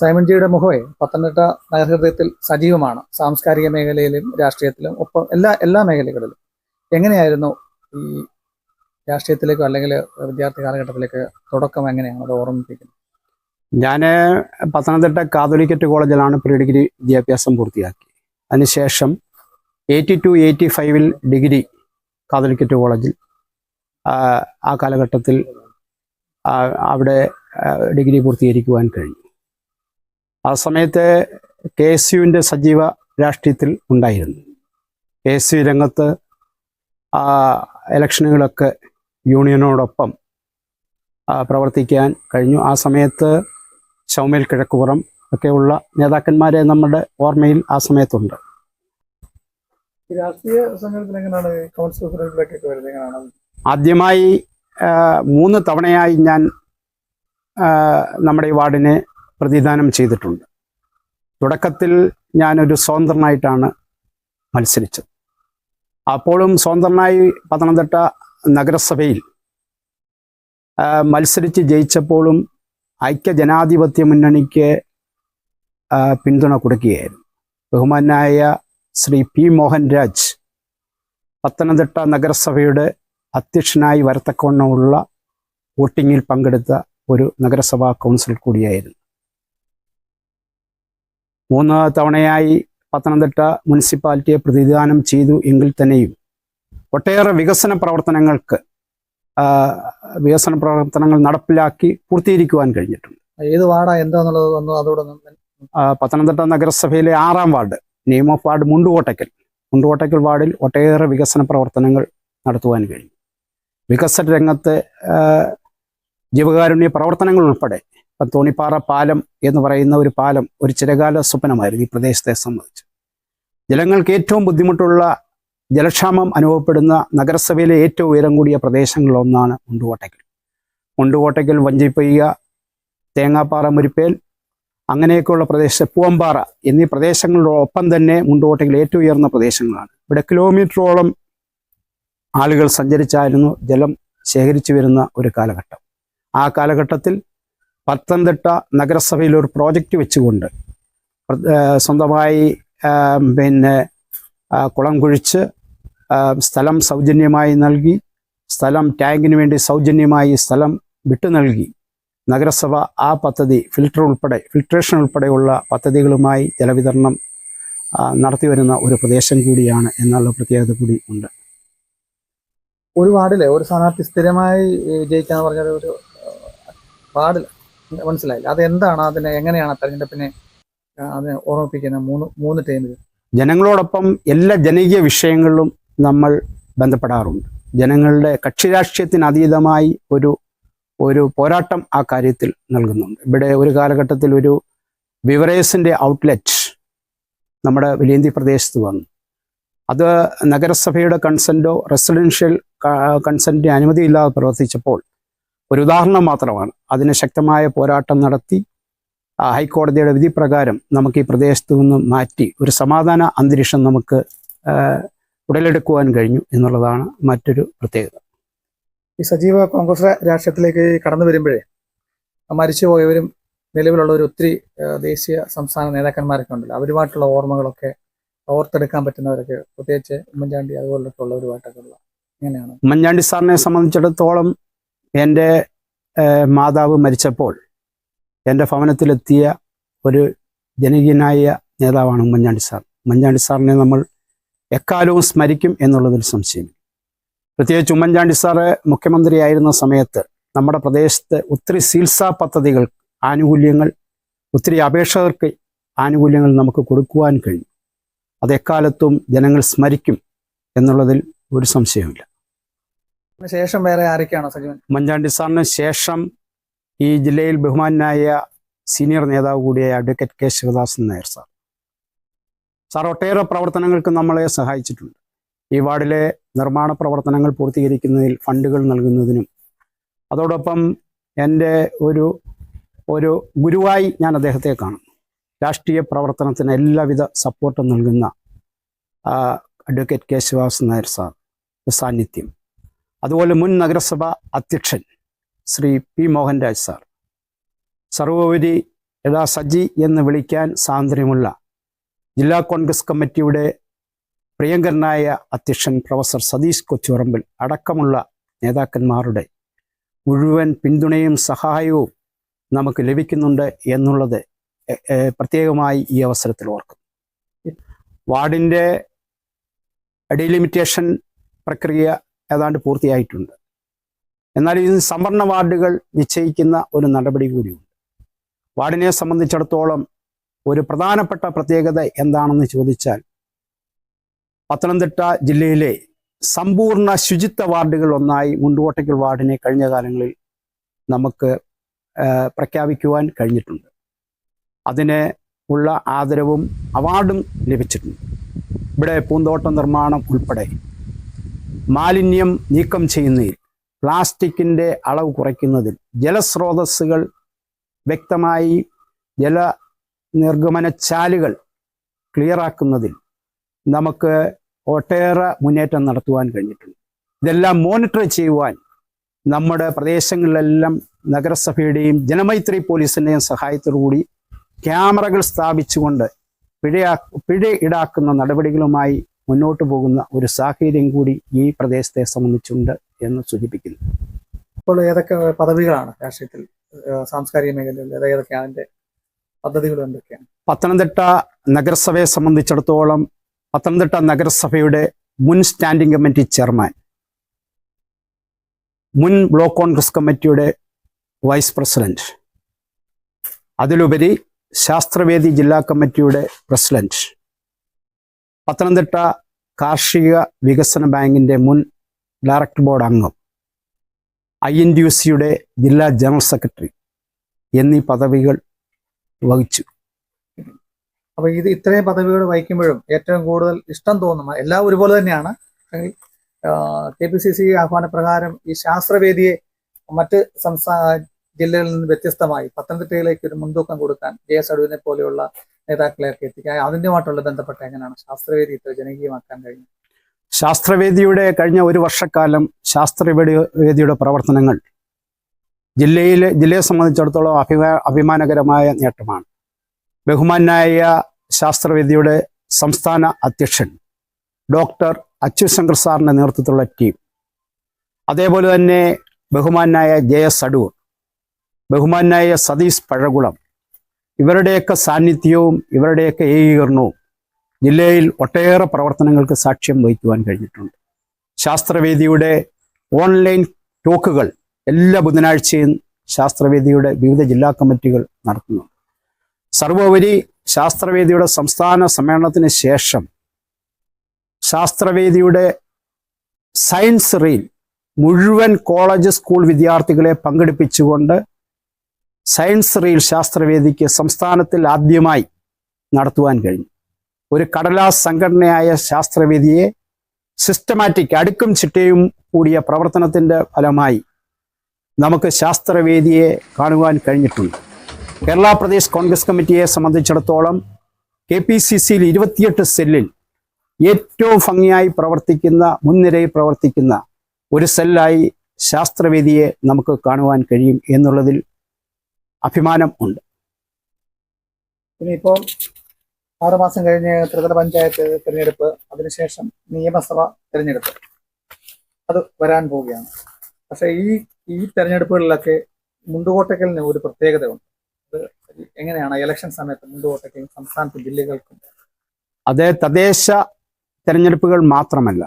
സൈമൺജിയുടെ മുഖമേ പത്തനംതിട്ട നഗരഹൃദയത്തിൽ സജീവമാണ്. സാംസ്കാരിക മേഖലയിലും രാഷ്ട്രീയത്തിലും ഒപ്പം എല്ലാ എല്ലാ മേഖലകളിലും. എങ്ങനെയായിരുന്നു ഈ രാഷ്ട്രീയത്തിലേക്കോ അല്ലെങ്കിൽ വിദ്യാർത്ഥി കാലഘട്ടത്തിലേക്ക് തുടക്കം എങ്ങനെയാണ് അത് ഓർമ്മിപ്പിക്കുന്നത്? ഞാൻ പത്തനംതിട്ട കാതോലിക്കറ്റ് കോളേജിലാണ് പ്രീ ഡിഗ്രി വിദ്യാഭ്യാസം പൂർത്തിയാക്കി. അതിനുശേഷം എയ്റ്റി ടു എയ്റ്റി ഫൈവിൽ ഡിഗ്രി കാതോലിക്കറ്റ് കോളേജിൽ ആ കാലഘട്ടത്തിൽ അവിടെ ഡിഗ്രി പൂർത്തീകരിക്കുവാൻ കഴിഞ്ഞു. ആ സമയത്തെ കെ എസ് യുവിന്റെ സജീവ രാഷ്ട്രീയത്തിൽ ഉണ്ടായിരുന്നു. കെ എസ് യു രംഗത്ത് ആ, ഇലക്ഷനുകളൊക്കെ യൂണിയനോടൊപ്പം പ്രവർത്തിക്കാൻ കഴിഞ്ഞു. ആ സമയത്ത് ചൗമേൽ കിഴക്കുപുറം ഒക്കെയുള്ള നേതാക്കന്മാരെ നമ്മുടെ ഓർമ്മയിൽ ആ സമയത്തുണ്ട്. രാഷ്ട്രീയ സംഘടന എങ്ങനെയാണ്? കൗൺസിൽ പ്രസിഡന്റിലേക്കൊക്കെ വരുന്നത് എങ്ങനെയാണ്? ആദ്യമായി മൂന്ന് തവണയായി ഞാൻ നമ്മുടെ ഈ വാർഡിനെ പ്രതിദാനം ചെയ്തിട്ടുണ്ട്. തുടക്കത്തിൽ ഞാനൊരു സ്വതന്ത്രനായിട്ടാണ് മത്സരിച്ചത്. അപ്പോഴും സ്വതന്ത്രനായി പത്തനംതിട്ട നഗരസഭയിൽ മത്സരിച്ച് ജയിച്ചപ്പോഴും ഐക്യ ജനാധിപത്യ മുന്നണിക്ക് പിന്തുണ കൊടുക്കുകയായിരുന്നു. ബഹുമാനായ ശ്രീ പി മോഹൻരാജ് പത്തനംതിട്ട നഗരസഭയുടെ അധ്യക്ഷനായി വരത്തക്കവണ്ണമുള്ള വോട്ടിങ്ങിൽ പങ്കെടുത്ത ഒരു നഗരസഭാ കൗൺസിൽ കൂടിയായിരുന്നു. മൂന്ന് തവണയായി പത്തനംതിട്ട മുനിസിപ്പാലിറ്റിയെ പ്രതിദാനം ചെയ്തു എങ്കിൽ തന്നെയും ഒട്ടേറെ വികസന പ്രവർത്തനങ്ങൾക്ക് വികസന പ്രവർത്തനങ്ങൾ നടപ്പിലാക്കി പൂർത്തീകരിക്കുവാൻ കഴിഞ്ഞിട്ടുണ്ട്. ഏത് വാർഡാ? എന്താന്നുള്ളത് ഒന്ന് അതോടെ പത്തനംതിട്ട നഗരസഭയിലെ ആറാം ward name of ward Mundukottakkal. Mundukottakkal വാർഡിൽ ഒട്ടേറെ വികസന പ്രവർത്തനങ്ങൾ നടത്തുവാൻ കഴിഞ്ഞു. വികസന രംഗത്ത് ജീവകാരുണ്യ പ്രവർത്തനങ്ങൾ ഉൾപ്പെടെ ഇപ്പം തോണിപ്പാറ പാലം എന്ന് പറയുന്ന ഒരു പാലം ഒരു ചിരകാല സ്വപ്നമായിരുന്നു ഈ പ്രദേശത്തെ സംബന്ധിച്ച്. ജലങ്ങൾക്ക് ഏറ്റവും ബുദ്ധിമുട്ടുള്ള ജലക്ഷാമം അനുഭവപ്പെടുന്ന നഗരസഭയിലെ ഏറ്റവും ഉയരം കൂടിയ പ്രദേശങ്ങളിലൊന്നാണ് മുണ്ടുകോട്ടയ്ക്കൽ. മുണ്ടുകോട്ടയ്ക്കൽ വഞ്ചിപ്പയ്യ തേങ്ങാപ്പാറ മുരിപ്പേൽ അങ്ങനെയൊക്കെയുള്ള പ്രദേശ പൂവമ്പാറ എന്നീ പ്രദേശങ്ങളുടെ ഒപ്പം തന്നെ മുണ്ടുകോട്ടയ്ക്കൽ ഏറ്റവും ഉയർന്ന പ്രദേശങ്ങളാണ്. ഇവിടെ കിലോമീറ്ററോളം ആളുകൾ സഞ്ചരിച്ചായിരുന്നു ജലം ശേഖരിച്ചു വരുന്ന ഒരു കാലഘട്ടം. ആ കാലഘട്ടത്തിൽ പത്തനംതിട്ട നഗരസഭയിൽ ഒരു പ്രോജക്റ്റ് വെച്ചുകൊണ്ട് സ്വന്തമായി പിന്നെ കുളം കുഴിച്ച് സ്ഥലം സൗജന്യമായി നൽകി സ്ഥലം ടാങ്കിന് വേണ്ടി സൗജന്യമായി സ്ഥലം വിട്ടു നൽകി. നഗരസഭ ആ പദ്ധതി ഫിൽട്ടർ ഉൾപ്പെടെ ഫിൽട്രേഷൻ ഉൾപ്പെടെയുള്ള പദ്ധതികളുമായി ജലവിതരണം നടത്തി വരുന്ന ഒരു പ്രദേശം കൂടിയാണ് എന്നുള്ള പ്രത്യേകത കൂടി ഉണ്ട്. ഒരു വാർഡിലെ ഒരു സ്ഥാനാർത്ഥി സ്ഥിരമായി ജയിക്കാന്ന് പറഞ്ഞ ഒരു വാർഡിൽ മനസ്സിലായില്ല. അത് എന്താണ് അതിനെ എങ്ങനെയാണ് തെരഞ്ഞെടുപ്പിനെ അതിനെ ഓർമ്മിപ്പിക്കുന്ന മൂന്ന് മൂന്ന് ടൈമിൽ ജനങ്ങളോടൊപ്പം എല്ലാ ജനകീയ വിഷയങ്ങളിലും നമ്മൾ ബന്ധപ്പെടാറുണ്ട്. ജനങ്ങളുടെ കക്ഷി രാഷ്ട്രീയത്തിന് അതീതമായി ഒരു ഒരു പോരാട്ടം ആ കാര്യത്തിൽ നൽകുന്നുണ്ട്. ഇവിടെ ഒരു കാലഘട്ടത്തിൽ ഒരു ബിവറേസിന്റെ ഔട്ട്ലെറ്റ് നമ്മുടെ വലിയന്തി പ്രദേശത്ത് വന്നു. അത് നഗരസഭയുടെ കൺസെന്റോ റെസിഡൻഷ്യൽ കൺസെന്റിന് അനുമതിയില്ലാതെ പ്രവർത്തിച്ചപ്പോൾ ഒരു ഉദാഹരണം മാത്രമാണ്. അതിന് ശക്തമായ പോരാട്ടം നടത്തി ഹൈക്കോടതിയുടെ വിധി പ്രകാരം നമുക്ക് ഈ പ്രദേശത്തു നിന്ന് മാറ്റി ഒരു സമാധാന അന്തരീക്ഷം നമുക്ക് ഉടലെടുക്കുവാൻ കഴിഞ്ഞു എന്നുള്ളതാണ് മറ്റൊരു പ്രത്യേകത. ഈ സജീവ കോൺഗ്രസ് രാഷ്ട്രീയത്തിലേക്ക് കടന്നു വരുമ്പോഴേ മരിച്ചുപോയവരും നിലവിലുള്ളവർ ഒത്തിരി ദേശീയ സംസ്ഥാന നേതാക്കന്മാരൊക്കെ ഉണ്ടല്ലോ. അവരുമായിട്ടുള്ള ഓർമ്മകളൊക്കെ ഓർത്തെടുക്കാൻ പറ്റുന്നവരൊക്കെ പ്രത്യേകിച്ച് ഉമ്മൻചാണ്ടി അതുപോലൊക്കെ ഉള്ളവരുമായിട്ടൊക്കെ ഉള്ള എങ്ങനെയാണ് ഉമ്മൻചാണ്ടി സാറിനെ സംബന്ധിച്ചിടത്തോളം എന്റെ മാതാവ് മരിച്ചപ്പോൾ എന്റെ ഭവനത്തിലെത്തിയ ഒരു ജനകീയനായ നേതാവാണ് ഉമ്മൻചാണ്ടി സാർ. ഉമ്മൻചാണ്ടി സാറിനെ നമ്മൾ എക്കാലവും സ്മരിക്കും എന്നുള്ളതിൽ സംശയം പ്രത്യേകിച്ച് ഉമ്മൻചാണ്ടി സാറ് മുഖ്യമന്ത്രിയായിരുന്ന സമയത്ത് നമ്മുടെ പ്രദേശത്ത് ഒത്തിരി ചികിത്സാ പദ്ധതികൾ ആനുകൂല്യങ്ങൾ ഒത്തിരി അപേക്ഷകർക്ക് ആനുകൂല്യങ്ങൾ നമുക്ക് കൊടുക്കുവാൻ കഴിയും അത് എക്കാലത്തും ജനങ്ങൾ സ്മരിക്കും എന്നുള്ളതിൽ ഒരു സംശയവുമില്ല. അതിന് ശേഷം വേറെ ആരൊക്കെയാണോ സജീവൻ? മഞ്ചാണ്ടി സാറിന് ശേഷം ഈ ജില്ലയിൽ ബഹുമാനായ സീനിയർ നേതാവ് കൂടിയായ advocate K Sivadasan Nair sir. Sir ഒട്ടേറെ പ്രവർത്തനങ്ങൾക്ക് നമ്മളെ സഹായിച്ചിട്ടുണ്ട്. ഈ വാർഡിലെ നിർമ്മാണ പ്രവർത്തനങ്ങൾ പൂർത്തീകരിക്കുന്നതിൽ ഫണ്ടുകൾ നൽകുന്നതിനും അതോടൊപ്പം എന്റെ ഒരു ഒരു ഗുരുവായി ഞാൻ അദ്ദേഹത്തെ കാണും. രാഷ്ട്രീയ പ്രവർത്തനത്തിന് എല്ലാവിധ സപ്പോർട്ടും നൽകുന്ന advocate K Sivadasan Nair sir സാന്നിധ്യം. അതുപോലെ മുൻ നഗരസഭ അധ്യക്ഷൻ ശ്രീ പി മോഹൻരാജ് സാർ. സർവോപരി എടാ സജി എന്ന് വിളിക്കാൻ സ്വാതന്ത്ര്യമുള്ള ജില്ലാ കോൺഗ്രസ് കമ്മിറ്റിയുടെ പ്രിയങ്കരനായ അധ്യക്ഷൻ പ്രൊഫസർ സതീഷ് കൊച്ചുറമ്പിൽ അടക്കമുള്ള നേതാക്കന്മാരുടെ മുഴുവൻ പിന്തുണയും സഹായവും നമുക്ക് ലഭിക്കുന്നുണ്ട് എന്നുള്ളത് പ്രത്യേകമായി ഈ അവസരത്തിൽ ഓർക്കും. വാർഡിന്റെ ഡിലിമിറ്റേഷൻ പ്രക്രിയ ഏതാണ്ട് പൂർത്തിയായിട്ടുണ്ട്. എന്നാൽ ഇതിന് സംവരണ വാർഡുകൾ നിശ്ചയിക്കുന്ന ഒരു നടപടി കൂടിയുണ്ട്. വാർഡിനെ സംബന്ധിച്ചിടത്തോളം ഒരു പ്രധാനപ്പെട്ട പ്രത്യേകത എന്താണെന്ന് ചോദിച്ചാൽ പത്തനംതിട്ട ജില്ലയിലെ സമ്പൂർണ ശുചിത്വ വാർഡുകൾ ഒന്നായി മുണ്ടുകോട്ടയ്ക്കൽ വാർഡിനെ കഴിഞ്ഞ കാലങ്ങളിൽ നമുക്ക് പ്രഖ്യാപിക്കുവാൻ കഴിഞ്ഞിട്ടുണ്ട്. അതിന് ഉള്ള ആദരവും അവാർഡും ലഭിച്ചിട്ടുണ്ട്. ഇവിടെ പൂന്തോട്ട നിർമ്മാണം ഉൾപ്പെടെ മാലിന്യം നീക്കം ചെയ്യുന്നതിൽ പ്ലാസ്റ്റിക്കിന്റെ അളവ് കുറയ്ക്കുന്നതിൽ ജലസ്രോതസ്സുകൾ വ്യക്തമായി ജല നിർഗമന ചാലുകൾ ക്ലിയറാക്കുന്നതിൽ നമുക്ക് ഒട്ടേറെ മുന്നേറ്റം നടത്തുവാൻ കഴിഞ്ഞിട്ടുണ്ട്. ഇതെല്ലാം മോണിറ്റർ ചെയ്യുവാൻ നമ്മുടെ പ്രദേശങ്ങളിലെല്ലാം നഗരസഭയുടെയും ജനമൈത്രി പോലീസിന്റെയും സഹായത്തോടു കൂടി ക്യാമറകൾ സ്ഥാപിച്ചുകൊണ്ട് പിഴയാ പിഴ ഈടാക്കുന്ന നടപടികളുമായി മുന്നോട്ട് പോകുന്ന ഒരു സാഹചര്യം കൂടി ഈ പ്രദേശത്തെ സംബന്ധിച്ചുണ്ട് എന്ന് സൂചിപ്പിക്കുന്നു. ഇപ്പോൾ ഏതൊക്കെ പദവികളാണ് രാഷ്ട്രീയത്തിൽ സാംസ്കാരിക മേഖലയിൽ ഏത് ഏതൊക്കെയാണ് അതിന്റെ പദ്ധതികൾ എന്തൊക്കെയാണ്? പത്തനംതിട്ട നഗരസഭയെ സംബന്ധിച്ചിടത്തോളം പത്തനംതിട്ട നഗരസഭയുടെ മുൻ സ്റ്റാൻഡിംഗ് കമ്മിറ്റി ചെയർമാൻ മുൻ ബ്ലോക്ക് കോൺഗ്രസ് കമ്മിറ്റിയുടെ വൈസ് പ്രസിഡന്റ് അതിലുപരി ശാസ്ത്രവേദി ജില്ലാ കമ്മിറ്റിയുടെ പ്രസിഡന്റ് പത്തനംതിട്ട കാർഷിക വികസന ബാങ്കിന്റെ മുൻ ഡയറക്ടർ ബോർഡ് അംഗം ഐ എൻ ഡി യു സിയുടെ ജില്ലാ ജനറൽ സെക്രട്ടറി എന്നീ പദവികൾ വഹിച്ചു. അപ്പൊ ഇത് ഇത്രയും പദവികൾ വഹിക്കുമ്പോഴും ഏറ്റവും കൂടുതൽ ഇഷ്ടം തോന്നുന്ന എല്ലാം ഒരുപോലെ തന്നെയാണ്. കെ പി സി സി ആഹ്വാനപ്രകാരം ഈ ശാസ്ത്രവേദിയെ മറ്റ് സംസ്ഥാന ജില്ലകളിൽ നിന്ന് വ്യത്യസ്തമായി പത്തനംതിട്ടയിലേക്ക് ഒരു മുൻതൂക്കം കൊടുക്കാൻ ജെ എസ് അടൂരിനെ പോലെയുള്ള നേതാക്കളെയൊക്കെ എത്തിക്കാൻ അതിന്റെമായിട്ടുള്ള ബന്ധപ്പെട്ട് എങ്ങനെയാണ് ശാസ്ത്രവേദി ഇത്ര ജനകീയമാക്കാൻ കഴിഞ്ഞത്? ശാസ്ത്രവേദിയുടെ കഴിഞ്ഞ ഒരു വർഷക്കാലം ശാസ്ത്രവേദി വേദിയുടെ പ്രവർത്തനങ്ങൾ ജില്ലയിലെ ജില്ലയെ സംബന്ധിച്ചിടത്തോളം അഭിമാ അഭിമാനകരമായ നേട്ടമാണ്. ബഹുമാനായ ശാസ്ത്രവേദിയുടെ സംസ്ഥാന അധ്യക്ഷൻ ഡോക്ടർ അച്യുശങ്കർ സാറിന്റെ നേതൃത്വത്തിലുള്ള ടീം. അതേപോലെ തന്നെ ബഹുമാനായ ജെ എസ് അടൂർ ബഹുമാനായ സതീഷ് പഴകുളം. ഇവരുടെയൊക്കെ സാന്നിധ്യവും ഇവരുടെയൊക്കെ ഏകീകരണവും ജില്ലയിൽ ഒട്ടേറെ പ്രവർത്തനങ്ങൾക്ക് സാക്ഷ്യം വഹിക്കുവാൻ കഴിഞ്ഞിട്ടുണ്ട്. ശാസ്ത്രവേദിയുടെ ഓൺലൈൻ ടോക്കുകൾ എല്ലാ ബുധനാഴ്ചയും ശാസ്ത്രവേദിയുടെ വിവിധ ജില്ലാ കമ്മിറ്റികൾ നടത്തുന്നുണ്ട്. സർവോപരി ശാസ്ത്രവേദിയുടെ സംസ്ഥാന സമ്മേളനത്തിന് ശേഷം ശാസ്ത്രവേദിയുടെ സയൻസ് റീൽ മുഴുവൻ കോളേജ് സ്കൂൾ വിദ്യാർത്ഥികളെ പങ്കെടുപ്പിച്ചുകൊണ്ട് സയൻസ് റീൽ ശാസ്ത്രവേദിക്ക് സംസ്ഥാനത്തിൽ ആദ്യമായി നടത്തുവാൻ കഴിഞ്ഞു. ഒരു കടലാസ് സംഘടനയായ ശാസ്ത്രവേദിയെ സിസ്റ്റമാറ്റിക് അടുക്കും ചിട്ടയും കൂടിയ പ്രവർത്തനത്തിന്റെ ഫലമായി നമുക്ക് ശാസ്ത്രവേദിയെ കാണുവാൻ കഴിഞ്ഞിട്ടുണ്ട്. കേരള പ്രദേശ് കോൺഗ്രസ് കമ്മിറ്റിയെ സംബന്ധിച്ചിടത്തോളം കെ പി സി സിയിൽ ഇരുപത്തിയെട്ട് സെല്ലിൽ ഏറ്റവും ഭംഗിയായി പ്രവർത്തിക്കുന്ന മുൻനിരയിൽ പ്രവർത്തിക്കുന്ന ഒരു സെല്ലായി ശാസ്ത്രവേദിയെ നമുക്ക് കാണുവാൻ കഴിയും എന്നുള്ളതിൽ അഭിമാനം ഉണ്ട്. പിന്നെ ഇപ്പോൾ ആറുമാസം കഴിഞ്ഞ് ത്രിതല പഞ്ചായത്ത് തിരഞ്ഞെടുപ്പ് അതിനുശേഷം നിയമസഭ തിരഞ്ഞെടുപ്പ്. അത് വരാൻ പോവുകയാണ്. പക്ഷേ ഈ ഈ തെരഞ്ഞെടുപ്പുകളിലൊക്കെ മുണ്ടുകോട്ടക്കലിന് ഒരു പ്രത്യേകതയുണ്ട്. അത് എങ്ങനെയാണ് ഇലക്ഷൻ സമയത്ത് മുണ്ടുകോട്ടക്കലും സംസ്ഥാനത്ത് ജില്ലകൾക്കും അത് തദ്ദേശ തെരഞ്ഞെടുപ്പുകൾ മാത്രമല്ല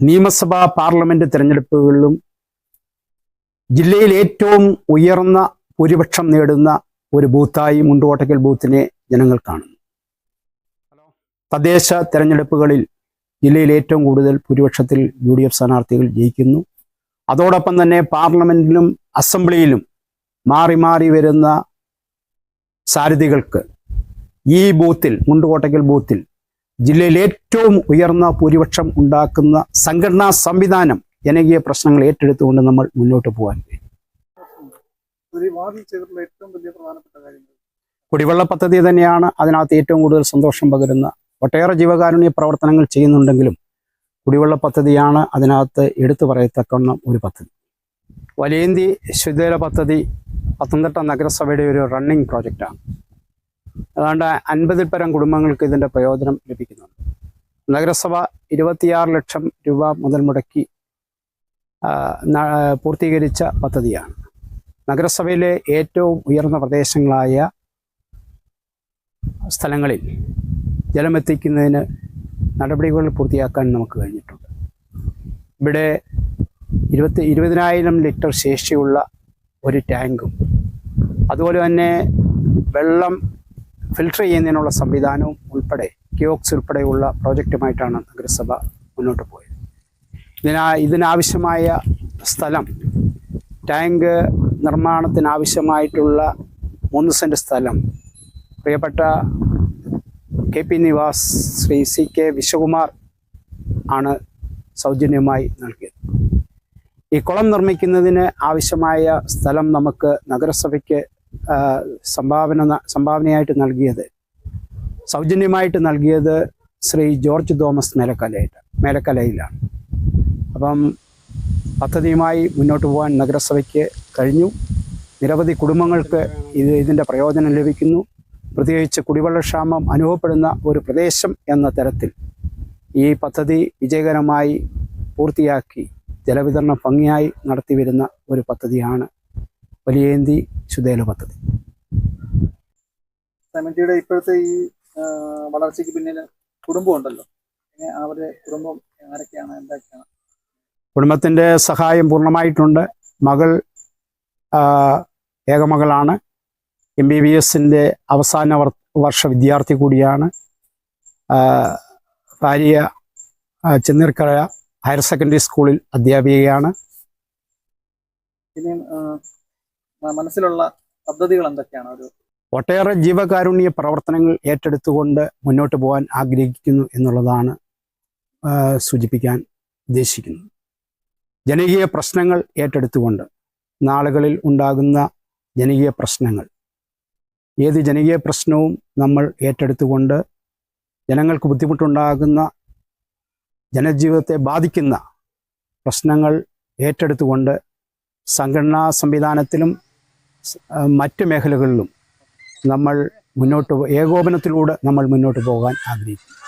നിയമസഭാ പാർലമെന്റ് തെരഞ്ഞെടുപ്പുകളിലും ജില്ലയിൽ ഏറ്റവും ഉയർന്ന ഭൂരിപക്ഷം നേടുന്ന ഒരു ബൂത്തായി മുണ്ടുവോട്ടക്കൽ ബൂത്തിനെ ജനങ്ങൾ കാണുന്നു. തദ്ദേശ തെരഞ്ഞെടുപ്പുകളിൽ ജില്ലയിൽ ഏറ്റവും കൂടുതൽ ഭൂരിപക്ഷത്തിൽ യു ഡി എഫ് സ്ഥാനാർത്ഥികൾ ജയിക്കുന്നു. അതോടൊപ്പം തന്നെ പാർലമെന്റിലും അസംബ്ലിയിലും മാറി മാറി വരുന്ന സാരഥികൾക്ക് ഈ ബൂത്തിൽ മുണ്ടുകോട്ടയ്ക്കൽ ബൂത്തിൽ ജില്ലയിൽ ഏറ്റവും ഉയർന്ന ഭൂരിപക്ഷം ഉണ്ടാക്കുന്ന സംഘടനാ സംവിധാനം ജനകീയ പ്രശ്നങ്ങൾ ഏറ്റെടുത്തുകൊണ്ട് നമ്മൾ മുന്നോട്ട് പോകാൻ കഴിയും ഏറ്റവും വലിയ കുടിവെള്ള പദ്ധതി തന്നെയാണ് അതിനകത്ത് ഏറ്റവും കൂടുതൽ സന്തോഷം പകരുന്ന. ഒട്ടേറെ ജീവകാരുണ്യ പ്രവർത്തനങ്ങൾ ചെയ്യുന്നുണ്ടെങ്കിലും കുടിവെള്ള പദ്ധതിയാണ് അതിനകത്ത് എടുത്തു പറയത്തക്ക ഒരു പദ്ധതി. വലിയന്തി ശുദ്ധജല പദ്ധതി പത്തനംതിട്ട നഗരസഭയുടെ ഒരു റണ്ണിംഗ് പ്രോജക്റ്റാണ് ഏതാണ്ട് അൻപതിൽ പരം കുടുംബങ്ങൾക്ക് ഇതിന്റെ പ്രയോജനം ലഭിക്കുന്നുണ്ട്. നഗരസഭ ഇരുപത്തിയാറ് ലക്ഷം രൂപ മുതൽ മുടക്കി പൂർത്തീകരിച്ച പദ്ധതിയാണ്. നഗരസഭയിലെ ഏറ്റവും ഉയർന്ന പ്രദേശങ്ങളായ സ്ഥലങ്ങളിൽ ജലമെത്തിക്കുന്നതിന് നടപടികൾ പൂർത്തിയാക്കാൻ നമുക്ക് കഴിഞ്ഞിട്ടുണ്ട്. ഇവിടെ ഇരുപത്തി ഇരുപതിനായിരം ലിറ്റർ ശേഷിയുള്ള ഒരു ടാങ്കും അതുപോലെ തന്നെ വെള്ളം ഫിൽട്ടർ ചെയ്യുന്നതിനുള്ള സംവിധാനവും ഉൾപ്പെടെ കിയോക്സ് ഉൾപ്പെടെയുള്ള പ്രോജക്റ്റുമായിട്ടാണ് നഗരസഭ മുന്നോട്ട് പോയത്. ഇതിനാ ഇതിനാവശ്യമായ സ്ഥലം ടാങ്ക് നിർമ്മാണത്തിനാവശ്യമായിട്ടുള്ള മൂന്ന് സെന്റ് സ്ഥലം. പ്രിയപ്പെട്ട K P Nivas Shri C K Viswakumar ആണ് സൗജന്യമായി നൽകിയത്. ഈ കുളം നിർമ്മിക്കുന്നതിന് ആവശ്യമായ സ്ഥലം നമുക്ക് നഗരസഭയ്ക്ക് സംഭാവന സംഭാവനയായിട്ട് നൽകിയത് സൗജന്യമായിട്ട് നൽകിയത് ശ്രീ ജോർജ് തോമസ് മേലക്കലയായിട്ട് മേലക്കലയിലാണ്. അപ്പം പദ്ധതിയുമായി മുന്നോട്ട് പോകാൻ നഗരസഭയ്ക്ക് കഴിഞ്ഞു. നിരവധി കുടുംബങ്ങൾക്ക് ഇത് ഇതിന്റെ പ്രയോജനം ലഭിക്കുന്നു. പ്രത്യേകിച്ച് കുടിവെള്ളക്ഷാമം അനുഭവപ്പെടുന്ന ഒരു പ്രദേശം എന്ന തരത്തിൽ ഈ പദ്ധതി വിജയകരമായി പൂർത്തിയാക്കി ജലവിതരണം ഭംഗിയായി നടത്തിവരുന്ന ഒരു പദ്ധതിയാണ് വലിയേന്തി ശുദ്ധേല പദ്ധതി. കമ്മിറ്റിയുടെ ഇപ്പോഴത്തെ ഈ വളർച്ചയ്ക്ക് പിന്നിൽ കുടുംബം ഉണ്ടല്ലോ അവരുടെ കുടുംബം ആരൊക്കെയാണ് എന്തൊക്കെയാണ്? കുടുംബത്തിന്റെ സഹായം പൂർണമായിട്ടുണ്ട്. മകൾ ഏകമകളാണ് എം ബി ബി എസിന്റെ അവസാന വർഷ വിദ്യാർത്ഥി കൂടിയാണ്. ഭാര്യ ചെന്നീർക്കര ഹയർ സെക്കൻഡറി സ്കൂളിൽ അധ്യാപികയാണ്. മനസ്സിലുള്ള പദ്ധതികൾ എന്തൊക്കെയാണ്? ഒരു ഒട്ടേറെ ജീവകാരുണ്യ പ്രവർത്തനങ്ങൾ ഏറ്റെടുത്തുകൊണ്ട് മുന്നോട്ട് പോകാൻ ആഗ്രഹിക്കുന്നു എന്നുള്ളതാണ് സൂചിപ്പിക്കാൻ ഉദ്ദേശിക്കുന്നത്. ജനകീയ പ്രശ്നങ്ങൾ ഏറ്റെടുത്തുകൊണ്ട് നാളുകളിൽ ഉണ്ടാകുന്ന ജനകീയ പ്രശ്നങ്ങൾ. ഏത് ജനകീയ പ്രശ്നവും നമ്മൾ ഏറ്റെടുത്തുകൊണ്ട് ജനങ്ങൾക്ക് ബുദ്ധിമുട്ടുണ്ടാകുന്ന ജനജീവിതത്തെ ബാധിക്കുന്ന പ്രശ്നങ്ങൾ ഏറ്റെടുത്തുകൊണ്ട് സംഘടനാ സംവിധാനത്തിലും മറ്റ് മേഖലകളിലും നമ്മൾ മുന്നോട്ട് ഏകോപനത്തിലൂടെ നമ്മൾ മുന്നോട്ട് പോകാൻ ആഗ്രഹിക്കുന്നു.